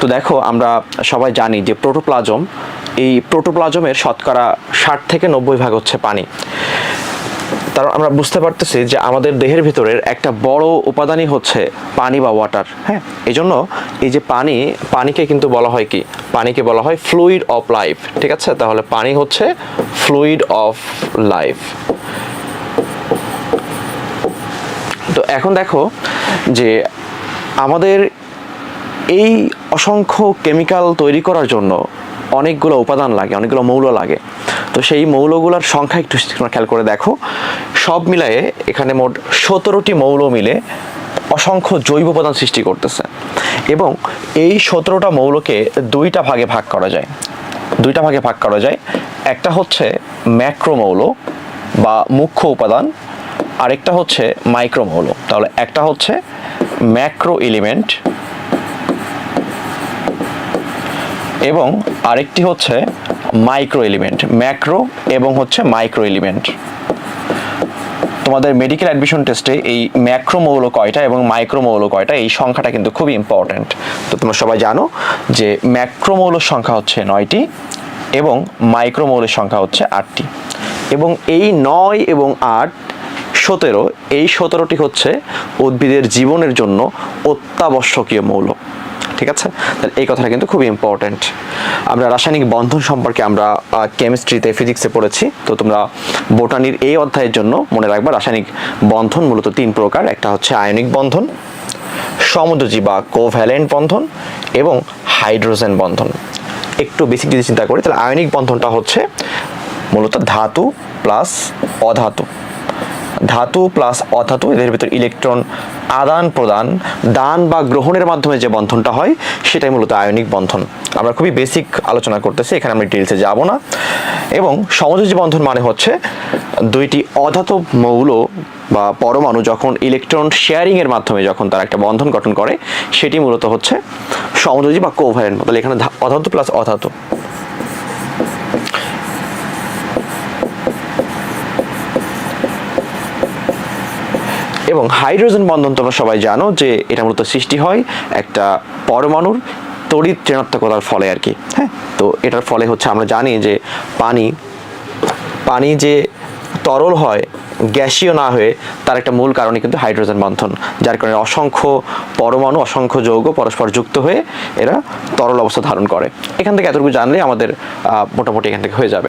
তো দেখো আমরা সবাই জানি যে প্রোটোপ্লাজম এই প্রোটোপ্লাজমের শতকরা ষাট থেকে নব্বই ভাগ হচ্ছে পানি। তার আমরা বুঝতে পারতেছি যে আমাদের দেহের ভিতরের একটা বড় উপাদানই হচ্ছে পানি বা ওয়াটার হ্যাঁ। এই জন্য এই যে পানি পানিকে কিন্তু বলা হয় কি? পানিকে বলা হয় ফ্লুইড অফ লাইফ ঠিক আছে? তাহলে পানি হচ্ছে ফ্লুইড অফ লাইফ তো এখন দেখো যে আমাদের এই অসংখ্য কেমিক্যাল তৈরি করার জন্য অনেকগুলো উপাদান লাগে, অনেকগুলো মৌল লাগে। তো সেই মৌলগুলোর সংখ্যা একটু খেয়াল করে দেখো। সব মিলায়ে এখানে মোট সতেরোটি মৌল মিলে অসংখ্য জৈব উপাদান সৃষ্টি করতেছে। এবং এই সতেরোটা মৌলকে দুইটা ভাগে ভাগ করা যায়। দুইটা ভাগে ভাগ করা যায়। একটা হচ্ছে ম্যাক্রোমৌল বা মুখ্য উপাদান, আরেকটা হচ্ছে মাইক্রোমৌল। তাহলে একটা হচ্ছে ম্যাক্রো এলিমেন্ট এবং আরেকটি হচ্ছে মাইক্রো এলিমেন্ট ম্যাক্রো এবং হচ্ছে মাইক্রো এলিমেন্ট তোমাদের মেডিকেল অ্যাডমিশন টেস্টে এই ম্যাক্রো মৌল কয়টা এবং মাইক্রো মৌল কয়টা, এই সংখ্যাটা কিন্তু খুবই ইম্পর্ট্যান্ট তো তোমরা সবাই জানো যে ম্যাক্রো মৌলের সংখ্যা হচ্ছে নয়টি এবং মাইক্রো মৌলের সংখ্যা হচ্ছে আটটি। এবং এই নয় এবং আট সতেরো, এই সতেরোটি হচ্ছে উদ্ভিদের জীবনের জন্য অত্যাবশ্যকীয় মৌল। ঠিক আছে? তাহলে এই কথাটা কিন্তু খুবই ইম্পর্ট্যান্ট আমরা রাসায়নিক বন্ধন সম্পর্কে আমরা কেমিস্ট্রিতে ফিজিক্সে পড়েছি। তো তোমরা বোটানির এই অধ্যায়ের জন্য মনে রাখবা, রাসায়নিক বন্ধন মূলত তিন প্রকার। একটা হচ্ছে আয়নিক বন্ধন সমুদ্রজী বা কোভ্যালেন্ট বন্ধন এবং হাইড্রোজেন বন্ধন। একটু বেশি যদি চিন্তা করি, তাহলে আয়নিক বন্ধনটা হচ্ছে মূলত ধাতু প্লাস অধাতু। ধাতু প্লাস অধাতু, এদের ভিতর ইলেকট্রন আদান প্রদান, দান বা গ্রহণের মাধ্যমে যে বন্ধনটা হয়, সেটাই মূলত আয়নিক বন্ধন। আমরা খুবই বেসিক আলোচনা করতেছি, এখানে আমরা ডিটেলসে যাব না। এবং সমযোজী বন্ধন মানে হচ্ছে দুইটি অধাতু মৌল বা পরমাণু যখন ইলেকট্রন শেয়ারিং এর মাধ্যমে যখন তারা একটা বন্ধন গঠন করে, সেটি মূলত হচ্ছে সমযোজী বা কোভ্যালেন্ট তাহলে এখানে অধাতু প্লাস অধাতু। এবং হাইড্রোজেন বন্ধন তোমরা সবাই জানো যে এটা মূলত সৃষ্টি হয় একটা পরমাণুর তড়িৎ ঋণাত্মকতার ফলে আর কি হ্যাঁ? তো এটার ফলে হচ্ছে আমরা জানি যে পানি পানি যে তরল হয়, গ্যাসীয় না হয়ে তার একটা মূল কারণে কিন্তু হাইড্রোজেন বন্ধন, যার কারণে অসংখ্য পরমাণু, অসংখ্য যৌগ পরস্পর যুক্ত হয়ে এরা তরল অবস্থা ধারণ করে। এখান থেকে এতটুকু জানলে আমাদের মোটামুটি এখান থেকে হয়ে যাবে।